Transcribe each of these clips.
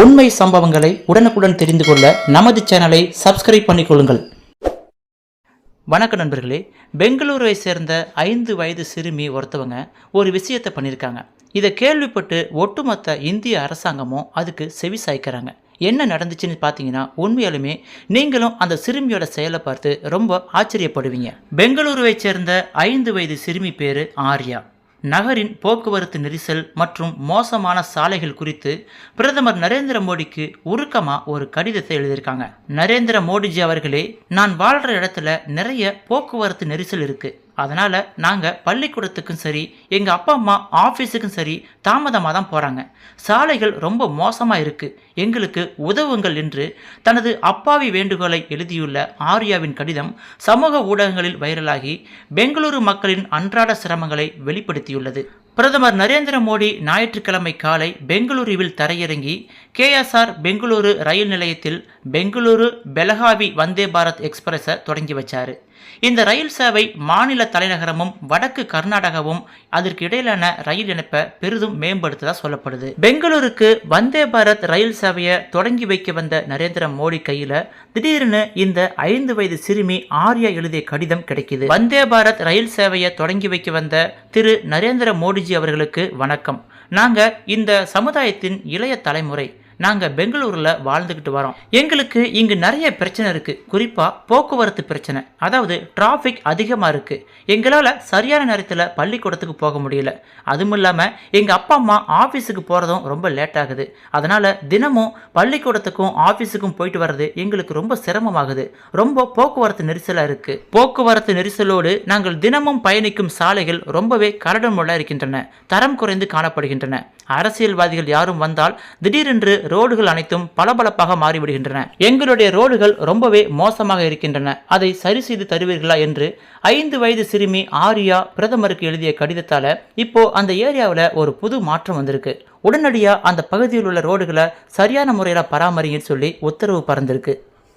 உண்மை சம்பவங்களை உடனுக்குடன் தெரிந்து கொள்ள நமது சேனலை சப்ஸ்கிரைப் பண்ணிக்கொள்ளுங்கள் வணக்கம் நண்பர்களே. பெங்களூருவை சேர்ந்த ஐந்து வயது சிறுமி ஒருத்தவங்க ஒரு விஷயத்தை பண்ணியிருக்காங்க இதை கேள்விப்பட்டு ஒட்டுமொத்த இந்திய அரசாங்கமும் அதுக்கு செவி சாய்க்கிறாங்க. என்ன நடந்துச்சுன்னு பார்த்தீங்கன்னா உண்மையாலுமே நீங்களும் அந்த சிறுமியோட செயலை பார்த்து ரொம்ப ஆச்சரியப்படுவீங்க. பெங்களூருவை சேர்ந்த ஐந்து வயது சிறுமி பேர் ஆர்யா. நகரின் போக்குவரத்து நெரிசல் மற்றும் மோசமான சாலைகள் குறித்து பிரதமர் நரேந்திர மோடிக்கு உருக்கமாக ஒரு கடிதத்தை எழுதியிருக்காங்க. நரேந்திர மோடிஜி அவர்களே நான் வாழ்கிற இடத்துல நிறைய போக்குவரத்து நெரிசல் இருக்குது அதனால் நாங்கள் பள்ளிக்கூடத்துக்கும் சரி எங்கள் அப்பா அம்மா ஆஃபீஸுக்கும் சரி தாமதமாக தான் போகிறாங்க சாலைகள் ரொம்ப மோசமாக இருக்குது எங்களுக்கு உதவுங்கள் என்று தனது அப்பாவி வேண்டுகோளை எழுதியுள்ள ஆர்யாவின் கடிதம் சமூக ஊடகங்களில் வைரலாகி பெங்களூரு மக்களின் அன்றாட சிரமங்களை வெளிப்படுத்தியுள்ளது. பிரதமர் நரேந்திர மோடி ஞாயிற்றுக்கிழமை காலை பெங்களூருவில் தரையிறங்கி கேஎஸ்ஆர் பெங்களூரு ரயில் நிலையத்தில் பெங்களூரு பெலகாவி வந்தே பாரத் எக்ஸ்பிரஸை தொடங்கி வச்சார். இந்த ரயில் சேவை மாநில தலைநகரமும் வடக்கு கர்நாடகாவும் அதற்கு இடையிலான ரயில் இணைப்பை பெரிதும் மேம்படுத்ததாக சொல்லப்படுது. பெங்களூருக்கு வந்தே பாரத் ரயில் சேவையை தொடங்கி வைக்க வந்த நரேந்திர மோடி கையில திடீர்னு இந்த ஐந்து வயது சிறுமி ஆர்யா எழுதிய கடிதம் கிடைக்குது. வந்தே பாரத் ரயில் சேவையை தொடங்கி வைக்க வந்த திரு நரேந்திர மோடிஜி அவர்களுக்கு வணக்கம். நாங்க இந்த சமுதாயத்தின் இளைய தலைமுறை நாங்கள் பெங்களூரில் வாழ்ந்துக்கிட்டு வரோம். எங்களுக்கு இங்கு நிறைய பிரச்சனை இருக்குது குறிப்பாக போக்குவரத்து பிரச்சனை. அதாவது டிராஃபிக் அதிகமாக இருக்குது எங்களால் சரியான நேரத்தில் பள்ளிக்கூடத்துக்கு போக முடியல. அதுவும் இல்லாமல் எங்கள் அப்பா அம்மா ஆஃபீஸுக்கு போகிறதும் ரொம்ப லேட் ஆகுது. அதனால் தினமும் பள்ளிக்கூடத்துக்கும் ஆஃபீஸுக்கும் போயிட்டு வர்றது எங்களுக்கு ரொம்ப சிரமமாகுது. ரொம்ப போக்குவரத்து நெரிசலாக இருக்குது போக்குவரத்து நெரிசலோடு நாங்கள் தினமும் பயணிக்கும் சாலைகள் ரொம்பவே கரடுமுள்ள இருக்கின்றன. தரம் குறைந்து காணப்படுகின்றன. அரசியல்வாதிகள் யாரும் வந்தால் திடீரென்று ரோடுகள் அனைத்தும் பளபளப்பாக மாறிவிடுகின்றன. எங்களுடைய ரோடுகள் ரொம்பவே மோசமாக இருக்கின்றன. அதை சரி செய்து தருவீர்களா என்று ஐந்து வயது சிறுமி ஆரியா பிரதமருக்கு எழுதிய கடிதத்தால இப்போ அந்த ஏரியாவில் ஒரு புது மாற்றம் வந்திருக்கு. உடனடியாக அந்த பகுதியில் உள்ள ரோடுகளை சரியான முறையில் பராமரிங்கன்னு சொல்லி உத்தரவு பறந்திருக்கு.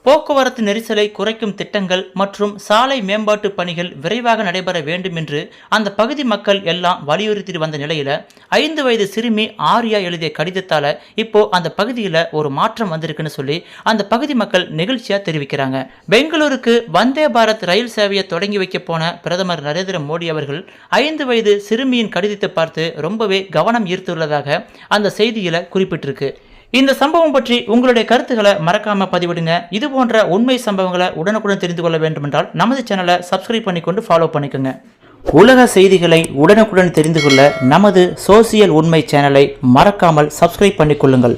போக்குவரத்து நெரிசலை குறைக்கும் திட்டங்கள் மற்றும் சாலை மேம்பாட்டு பணிகள் விரைவாக நடைபெற வேண்டும் என்று அந்த பகுதி மக்கள் எல்லாம் வலியுறுத்தி வந்த நிலையில ஐந்து வயது சிறுமி ஆர்யா எழுதிய கடிதத்தால இப்போ அந்த பகுதியில் ஒரு மாற்றம் வந்திருக்குன்னு சொல்லி அந்த பகுதி மக்கள் நெகிழ்ச்சியா தெரிவிக்கிறாங்க. பெங்களூருக்கு வந்தே பாரத் ரயில் சேவையை தொடங்கி வைக்க போன பிரதமர் நரேந்திர மோடி அவர்கள் ஐந்து வயது சிறுமியின் கடிதத்தை பார்த்து ரொம்பவே கவனம் ஈர்த்துள்ளதாக அந்த செய்தியில குறிப்பிட்டிருக்கு. இந்த சம்பவம் பற்றி உங்களுடைய கருத்துக்களை மறக்காம பதிவிடுங்க. இது போன்ற உண்மை சம்பவங்களை உடனுக்குடன் தெரிந்து கொள்ள வேண்டுமென்றால் நமது சேனலை சப்ஸ்கிரைப் பண்ணிக்கொண்டு ஃபாலோ பண்ணிக்கோங்க. உலக செய்திகளை உடனுக்குடன் தெரிந்து கொள்ள நமது சோசியல் உண்மை சேனலை மறக்காமல் சப்ஸ்கிரைப் பண்ணிக்கொள்ளுங்கள்.